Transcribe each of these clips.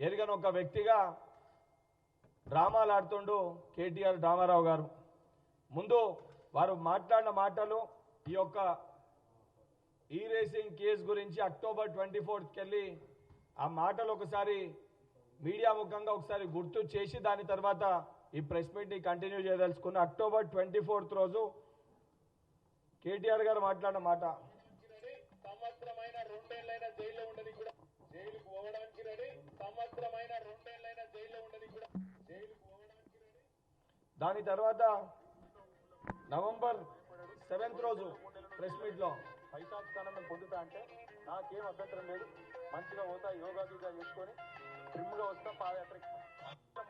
ఎరగని ఒక వ్యక్తిగా డ్రామాలు ఆడుతుండు కేటీఆర్ రామారావు గారు. ముందు వారు మాట్లాడిన మాటలు ఈ యొక్క ఈ రేసింగ్ కేసు గురించి అక్టోబర్ ట్వంటీ ఫోర్త్కి వెళ్ళి ఆ మాటలు ఒకసారి మీడియా ముఖంగా ఒకసారి గుర్తు చేసి దాని తర్వాత ఈ ప్రెస్ మీట్ని కంటిన్యూ చేయదలుచుకున్న అక్టోబర్ ట్వంటీ ఫోర్త్ రోజు కేటీఆర్ గారు మాట్లాడిన మాట రెడీ సంవత్సరమైన రెండేళ్ళైన జైల్లో ఉండని కూడా జైలుకు పోవడానికి రెడీ సంవత్సరమైన రెండేళ్ళైనా జైల్లో ఉండని కూడా జైలుకు పోవడానికి దాని తర్వాత నవంబర్ సెవెంత్ రోజు ప్రెస్ మీట్లో స్థానం పొందుతా అంటే నాకేం అభ్యంతరం లేదు. మంచిగా పోతా యోగా గీగా చేసుకొని ట్రిమ్గా వస్తా పాదయాత్రకి మొత్తం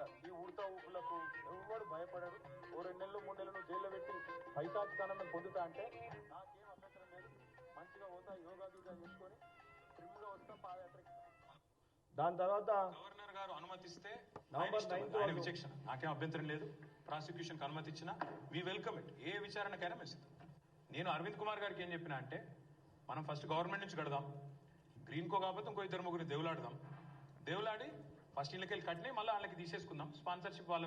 కాదు ఈ ఉడతా ఊపులకు ఎవరు భయపడరు. ఓ రెండు నెలలు మూడు నెలలు జైల్లో పెట్టి పైశాచికానందం పొందుతా అంటే నాకేం అభ్యంతరం లేదు. మంచిగా పోతా యోగా గీగా చేసుకొని ట్రిమ్గా వస్తా పాదయాత్రకి దాని తర్వాత గవర్నర్ గారు అనుమతిస్తే నవంబర్ ఆయన ఆయన. విచక్షణ. నాకేం అభ్యంతరం లేదు. ప్రాసిక్యూషన్కి అనుమతి ఇచ్చినా వి వెల్కమ్ ఇట్ ఏ విచారణకైనా మేము సిద్ధం. నేను అరవింద్ కుమార్ గారికి ఏం చెప్పినా అంటే మనం ఫస్ట్ గవర్నమెంట్ నుంచి కడదాం. గ్రీన్ కో కాకపోతే ఇంకో ఇద్దరు ముగ్గురు దేవులాడదాం. దేవులాడి ఫస్ట్ ఇళ్ళకెళ్ళి కట్టినాయి మళ్ళీ వాళ్ళకి తీసేసుకుందాం. స్పాన్సర్షిప్ వాళ్ళ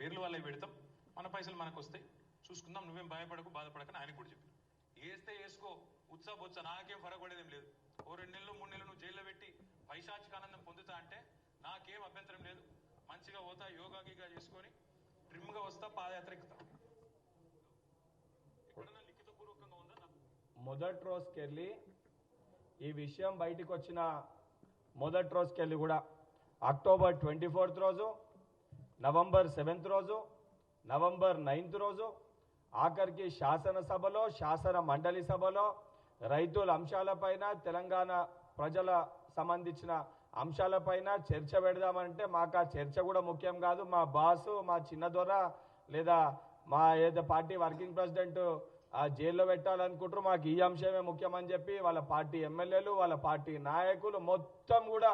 పేర్లు వాళ్ళకి పెడతాం. మన పైసలు మనకు వస్తాయి. చూసుకుందాం నువ్వేం భయపడకు బాధపడకని ఆయనకు కూడా చెప్పి వేస్తే వేసుకో ఉత్సాహ బొత్స నాకేం ఫరపడేదేం లేదు. ఓ రెండు నెలలు మూడు నెలలు నువ్వు జైల్లో పెట్టి పైశాచిక ఆనందం పొందుతా అంటే నాకేం అభ్యంతరం లేదు. మంచిగా పోతా యోగా గీగా చేసుకొని ట్రిమ్గా వస్తా పాదయాత్ర ఎక్కుతా ఎక్కడన్నా లిఖితపూర్వకంగా ఉందా నాకు? మొదటి రోజుకెళ్ళి ఈ విషయం బయటకు వచ్చిన మొదటి రోజుకెళ్ళి కూడా అక్టోబర్ ట్వంటీ ఫోర్త్ రోజు నవంబర్ సెవెంత్ రోజు నవంబర్ నైన్త్ రోజు ఆఖరికి శాసనసభలో శాసన మండలి సభలో రైతుల అంశాలపైన తెలంగాణ ప్రజల సంబంధించిన అంశాలపైన చర్చ పెడదామంటే మాకు ఆ చర్చ కూడా ముఖ్యం కాదు. మా బాసు మా చిన్న దొర లేదా మా ఏదో పార్టీ వర్కింగ్ ప్రెసిడెంట్ ఆ జైల్లో పెట్టాలనుకుంటారు. మాకు ఈ అంశమే ముఖ్యమని చెప్పి వాళ్ళ పార్టీ ఎమ్మెల్యేలు వాళ్ళ పార్టీ నాయకులు మొత్తం కూడా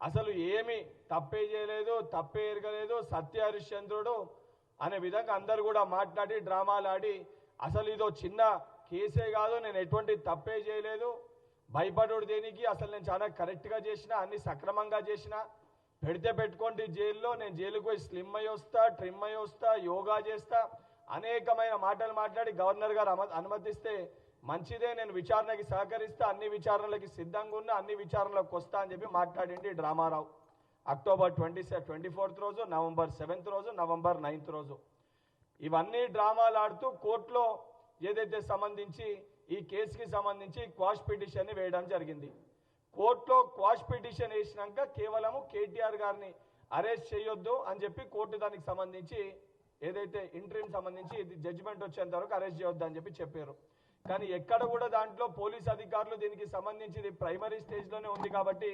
అసలు ఏమి తప్పే చేయలేదు తప్పే ఎరగలేదు. సత్య హరిశ్చంద్రుడు అనే విధంగా అందరు కూడా మాట్లాడి డ్రామాలు ఆడి అసలు ఇదో చిన్న కేసే కాదు నేను ఎటువంటి తప్పే చేయలేదు. భయపడుడు దేనికి? అసలు నేను చాలా కరెక్ట్గా చేసిన అన్ని సక్రమంగా చేసిన. పెడితే పెట్టుకోండి జైల్లో నేను జైలుకు పోయి స్లిమ్ అయ్యి వస్తా ట్రిమ్ అయ్యి వస్తా యోగా చేస్తా. అనేకమైన మాటలు మాట్లాడి గవర్నర్ గారు అనుమతిస్తే మంచిదే నేను విచారణకి సహకరిస్తా అన్ని విచారణలకి సిద్ధంగా ఉన్నా అన్ని విచారణలకు వస్తా అని చెప్పి మాట్లాడింది డ్రామారావు. అక్టోబర్ ట్వంటీ ట్వంటీ ఫోర్త్ రోజు నవంబర్ సెవెంత్ రోజు నవంబర్ నైన్త్ రోజు. ఇవన్నీ డ్రామాలు ఆడుతూ కోర్టులో ఏదైతే సంబంధించి ఈ కేసుకి సంబంధించి క్వాష్ పిటిషన్ వేయడం జరిగింది. కోర్టులో క్వాష్ పిటిషన్ వేసినాక కేవలము కేటీఆర్ గారిని అరెస్ట్ చేయొద్దు అని చెప్పి కోర్టు దానికి సంబంధించి ఏదైతే ఇంట్రీమ్ సంబంధించి ఇది జడ్జిమెంట్ వచ్చేంత వరకు అరెస్ట్ చేయొద్దు అని చెప్పి చెప్పారు. కానీ ఎక్కడ కూడా దాంట్లో పోలీస్ అధికారులు దీనికి సంబంధించి ఇది ప్రైమరీ స్టేజ్లోనే ఉంది కాబట్టి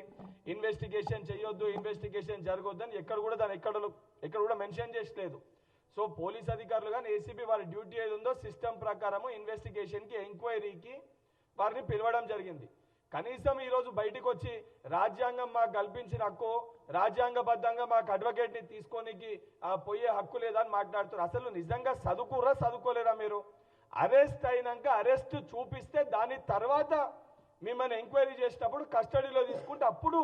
ఇన్వెస్టిగేషన్ చేయొద్దు ఇన్వెస్టిగేషన్ జరగొద్దని ఎక్కడ కూడా దాని ఎక్కడ ఎక్కడ కూడా మెన్షన్ చేసలేదు. సో పోలీస్ అధికారులు కానీ ఏసీబీ వారి డ్యూటీ ఏది ఉందో సిస్టమ్ ప్రకారము ఇన్వెస్టిగేషన్కి ఎంక్వైరీకి వారిని పిలవడం జరిగింది. కనీసం ఈరోజు బయటకు వచ్చి రాజ్యాంగం మాకు కల్పించిన హక్కు రాజ్యాంగబద్ధంగా మాకు అడ్వకేట్ని తీసుకోనికి ఆ, పోయే హక్కు లేదని మాట్లాడుతున్నారు. అసలు నిజంగా చదువుకురా చదువుకోలేరా మీరు? అరెస్ట్ అయినాక అరెస్ట్ చూపిస్తే దాని తర్వాత మిమ్మల్ని ఎంక్వైరీ చేసినప్పుడు కస్టడీలో తీసుకుంటే అప్పుడు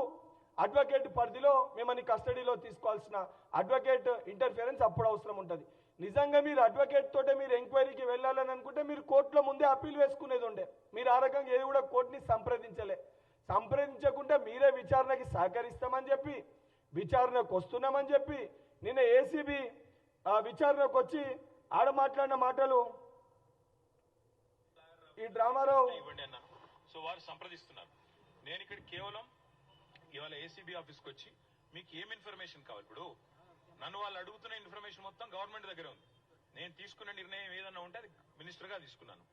అడ్వకేట్ పరిధిలో మిమ్మల్ని కస్టడీలో తీసుకోవాల్సిన అడ్వకేట్ ఇంటర్ఫియరెన్స్ అప్పుడు అవసరం ఉంటుంది. నిజంగా మీరు అడ్వకేట్ తోటే మీరు ఎంక్వైరీకి వెళ్ళాలని అనుకుంటే మీరు కోర్టులో ముందే అప్పీల్ వేసుకునేది ఉండే. మీరు ఆ రకంగా ఏది కూడా కోర్టుని సంప్రదించలే. సంప్రదించకుండా మీరే విచారణకి సహకరిస్తామని చెప్పి విచారణకు వస్తున్నామని చెప్పి నిన్న ఏసీబీ విచారణకు వచ్చి ఆడ మాట్లాడిన మాటలు ఈ డ్రామారావు ఇవ్వండి సో వారు సంప్రదిస్తున్నారు. నేను ఇక్కడ కేవలం ఇవాళ ఏసీబీ ఆఫీస్కి వచ్చి మీకు ఏం ఇన్ఫర్మేషన్ కావాలి? ఇప్పుడు నన్ను వాళ్ళు అడుగుతున్న ఇన్ఫర్మేషన్ మొత్తం గవర్నమెంట్ దగ్గర ఉంది. నేను తీసుకున్న నిర్ణయం ఏదన్నా ఉంటే అది మినిస్టర్గా తీసుకున్నాను.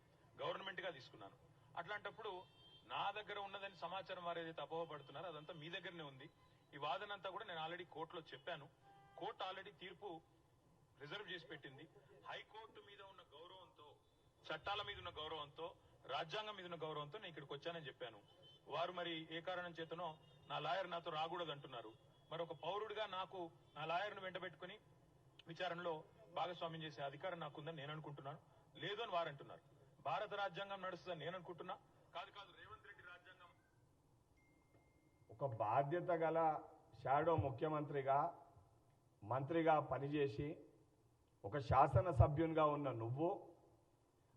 గవర్నమెంట్గా తీసుకున్నాను. అట్లాంటప్పుడు నా దగ్గర ఉన్నదని సమాచారం వారు ఏదైతే అపోహపడుతున్నారో అదంతా మీ దగ్గరనే ఉంది. ఈ వాదన అంతా కూడా నేను ఆల్రెడీ కోర్టులో చెప్పాను. కోర్టు ఆల్రెడీ తీర్పు రిజర్వ్ చేసి పెట్టింది. హైకోర్టు మీద ఉన్న గౌరవంతో చట్టాల మీద ఉన్న గౌరవంతో రాజ్యాంగం మీద ఉన్న గౌరవంతో నేను ఇక్కడికి వచ్చానని చెప్పాను. వారు మరి ఏ కారణం చేతనో నా లాయర్ నాతో రాకూడదు అంటున్నారు మరి ఒక పౌరుడిగా నాకు నా లాయర్ను వెంట పెట్టుకుని విచారణలో భాగస్వామ్యం చేసే అధికారం నాకుందని నేను అనుకుంటున్నాను లేదు అని వారు అంటున్నారు భారత రాజ్యాంగం నడుస్తుందని నేను అనుకుంటున్నా కాదు కాదు రేవంత్ రెడ్డి రాజ్యాంగం. ఒక బాధ్యత గల షాడో ముఖ్యమంత్రిగా మంత్రిగా పనిచేసి ఒక శాసనసభ్యునిగా ఉన్న నువ్వు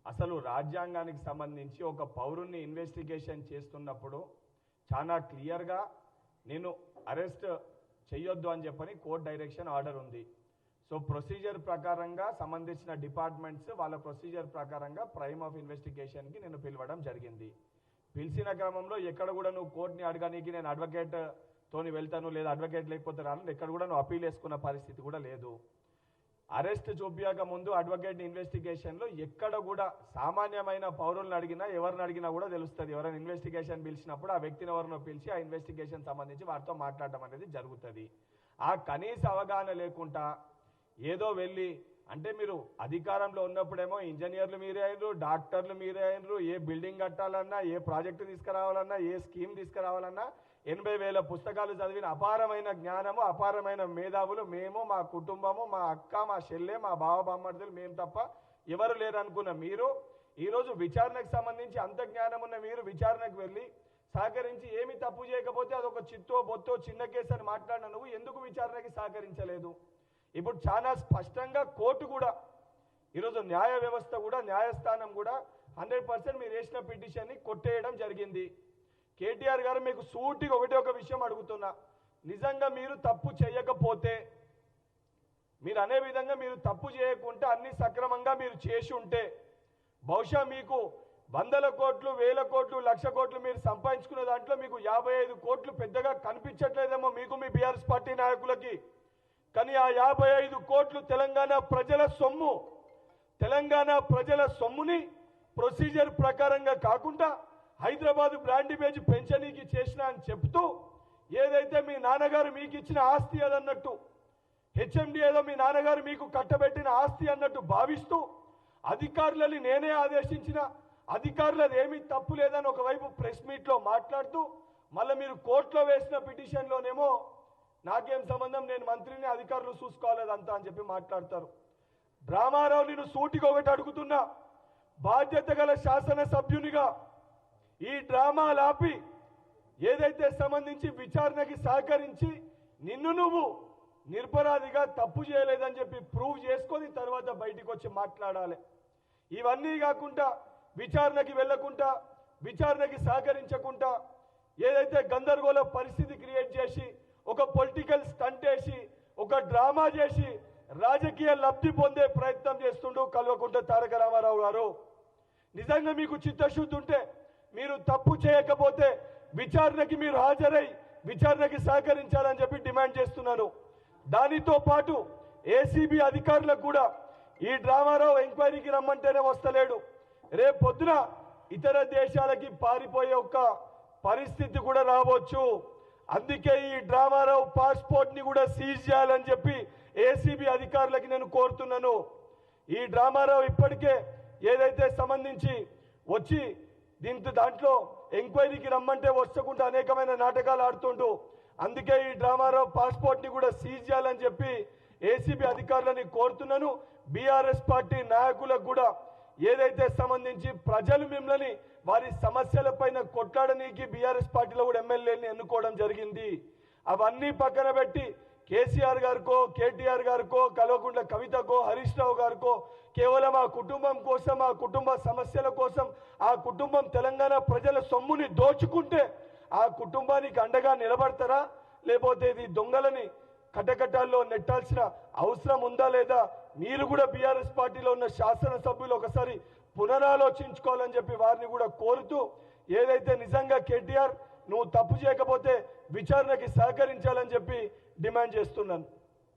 అసలు రాజ్యాంగానికి సంబంధించి ఒక పౌరుణ్ణి ఇన్వెస్టిగేషన్ చేస్తున్నప్పుడు చాలా క్లియర్గా నేను అరెస్ట్ చేయొద్దు అని చెప్పని కోర్ట్ డైరెక్షన్ ఆర్డర్ ఉంది. సో ప్రొసీజర్ ప్రకారంగా సంబంధించిన డిపార్ట్మెంట్స్ వాళ్ళ ప్రొసీజర్ ప్రకారంగా ప్రైమ్ ఆఫ్ ఇన్వెస్టిగేషన్కి నేను పిలవడం జరిగింది. పిలిచిన క్రమంలో ఎక్కడ కూడా నువ్వు కోర్టుని అడగడానికి నేను అడ్వకేట్ తోని వెళ్తాను లేదా అడ్వకేట్ లేకపోతే రాను ఎక్కడ కూడా నువ్వు అప్పీల్ వేసుకున్న పరిస్థితి కూడా లేదు. అరెస్ట్ చూపించక ముందు అడ్వకేట్ ఇన్వెస్టిగేషన్లో ఎక్కడ కూడా సామాన్యమైన పౌరులను అడిగినా ఎవరిని అడిగినా కూడా తెలుస్తుంది. ఎవరైనా ఇన్వెస్టిగేషన్ పిలిచినప్పుడు ఆ వ్యక్తిని ఎవరినో పిలిచి ఆ ఇన్వెస్టిగేషన్ సంబంధించి వారితో మాట్లాడడం అనేది జరుగుతుంది. ఆ కనీస అవగాహన లేకుండా ఏదో వెళ్ళి అంటే మీరు అధికారంలో ఉన్నప్పుడేమో ఇంజనీర్లు మీరే అయినరు డాక్టర్లు మీరే అయినరు ఏ బిల్డింగ్ కట్టాలన్నా ఏ ప్రాజెక్టు తీసుకురావాలన్నా ఏ స్కీమ్ తీసుకురావాలన్నా ఎనభై వేల పుస్తకాలు చదివిన అపారమైన జ్ఞానము అపారమైన మేధావులు మేము మా కుటుంబము మా అక్క మా చెల్లె మా బావ బామ్మర్దులు మేము తప్ప ఎవరు లేరు అనుకున్న మీరు ఈరోజు విచారణకు సంబంధించి అంత జ్ఞానం ఉన్న మీరు విచారణకు వెళ్ళి సహకరించి ఏమి తప్పు చేయకపోతే అదొక చిత్తో బొత్తో చిన్న కేసు అని మాట్లాడిన నువ్వు ఎందుకు విచారణకి సహకరించలేదు? ఇప్పుడు చాలా స్పష్టంగా కోర్టు కూడా ఈరోజు న్యాయ వ్యవస్థ కూడా న్యాయస్థానం కూడా హండ్రెడ్ పర్సెంట్ మీరు వేసిన పిటిషన్ని కొట్టేయడం జరిగింది. కేటీఆర్ గారు మీకు సూటిగా ఒకటే ఒక విషయం అడుగుతున్నా. నిజంగా మీరు తప్పు చేయకపోతే మీరు అనే విధంగా మీరు తప్పు చేయకుంటే అన్ని సక్రమంగా మీరు చేసి ఉంటే బహుశా మీకు వందల కోట్లు వేల కోట్లు లక్ష కోట్లు మీరు సంపాదించుకునే దాంట్లో మీకు యాభై ఐదు కోట్లు పెద్దగా కనిపించట్లేదేమో మీకు మీ బీఆర్ఎస్ పార్టీ నాయకులకి. కానీ ఆ యాభై ఐదు కోట్లు తెలంగాణ ప్రజల సొమ్ము తెలంగాణ ప్రజల సొమ్ముని ప్రొసీజర్ ప్రకారంగా కాకుండా హైదరాబాద్ బ్రాండ్ ఇమేజ్ పెంచనీకి చేసిన అని చెప్తూ ఏదైతే మీ నాన్నగారు మీకు ఇచ్చిన ఆస్తి అదన్నట్టు హెచ్ఎండి ఏదో మీ నాన్నగారు మీకు కట్టబెట్టిన ఆస్తి అన్నట్టు భావిస్తూ అధికారులని నేనే ఆదేశించిన అధికారులది ఏమీ తప్పు లేదని ఒకవైపు ప్రెస్ మీట్లో మాట్లాడుతూ మళ్ళీ మీరు కోర్టులో వేసిన పిటిషన్లోనేమో నాకేం సంబంధం నేను మంత్రిని అధికారులు చూసుకోలేదంతా అని చెప్పి మాట్లాడతారు. డ్రామారావు నేను సూటిగా ఒకటి అడుగుతున్నా బాధ్యత గల శాసనసభ్యునిగా ఈ డ్రామాలు ఆపి ఏదైతే సంబంధించి విచారణకి సహకరించి నిన్ను నువ్వు నిర్పరాధిగా తప్పు చేయలేదని చెప్పి ప్రూవ్ చేసుకొని తర్వాత బయటికి వచ్చి మాట్లాడాలి. ఇవన్నీ కాకుండా విచారణకి వెళ్ళకుండా విచారణకి సహకరించకుండా ఏదైతే గందరగోళ పరిస్థితి క్రియేట్ చేసి ఒక పొలిటికల్ స్టంట్ వేసి ఒక డ్రామా చేసి రాజకీయ లబ్ధి పొందే ప్రయత్నం చేస్తుండు కల్వకుంట తారక రామారావు గారు. నిజంగా మీకు చిత్తశుద్ధి ఉంటే మీరు తప్పు చేయకపోతే విచారణకి మీరు హాజరై విచారణకి సహకరించాలని చెప్పి డిమాండ్ చేస్తున్నాను. దానితో పాటు ఏసీబీ అధికారులకు కూడా ఈ డ్రామారావు ఎంక్వైరీకి రమ్మంటేనే వస్తలేడు. రేపు పొద్దున ఇతర దేశాలకి పారిపోయే ఒక పరిస్థితి కూడా రావచ్చు. అందుకే ఈ డ్రామారావు పాస్పోర్ట్ని కూడా సీజ్ చేయాలని చెప్పి ఏసీబీ అధికారులకి నేను కోరుతున్నాను. ఈ డ్రామారావు ఇప్పటికే ఏదైతే సంబంధించి వచ్చి దీంతో దాంట్లో ఎంక్వైరీకి రమ్మంటే వచ్చకుండా అనేకమైన నాటకాలు ఆడుతుండు. అందుకే ఈ డ్రామారావు పాస్పోర్ట్ని కూడా సీజ్ చేయాలని చెప్పి ఏసీబీ అధికారులని కోరుతున్నాను. బీఆర్ఎస్ పార్టీ నాయకులకు కూడా ఏదైతే సంబంధించి ప్రజలు మిమ్మల్ని వారి సమస్యల పైన కొట్లాడనీకి బీఆర్ఎస్ పార్టీలో కూడా ఎమ్మెల్యేని ఎన్నుకోవడం జరిగింది. అవన్నీ పక్కన పెట్టి కేసీఆర్ గారికో కేటీఆర్ గారికో కల్వకుంట్ల కవితకో హరీష్ రావు గారికో కేవలం ఆ కుటుంబం కోసం ఆ కుటుంబ సమస్యల కోసం ఆ కుటుంబం తెలంగాణ ప్రజల సొమ్ముని దోచుకుంటే ఆ కుటుంబానికి అండగా నిలబడతారా? లేకపోతే ఇది దొంగలని కటకటాల్లో నెట్టాల్సిన అవసరం ఉందా లేదా? మీరు కూడా బీఆర్ఎస్ పార్టీలో ఉన్న శాసనసభ్యులు ఒకసారి పునరాలోచించుకోవాలని చెప్పి వారిని కూడా కోరుతూ ఏదైతే నిజంగా కేటీఆర్ నువ్వు తప్పు చేయకపోతే విచారణకి సహకరించాలని చెప్పి డిమాండ్ చేస్తున్నాను.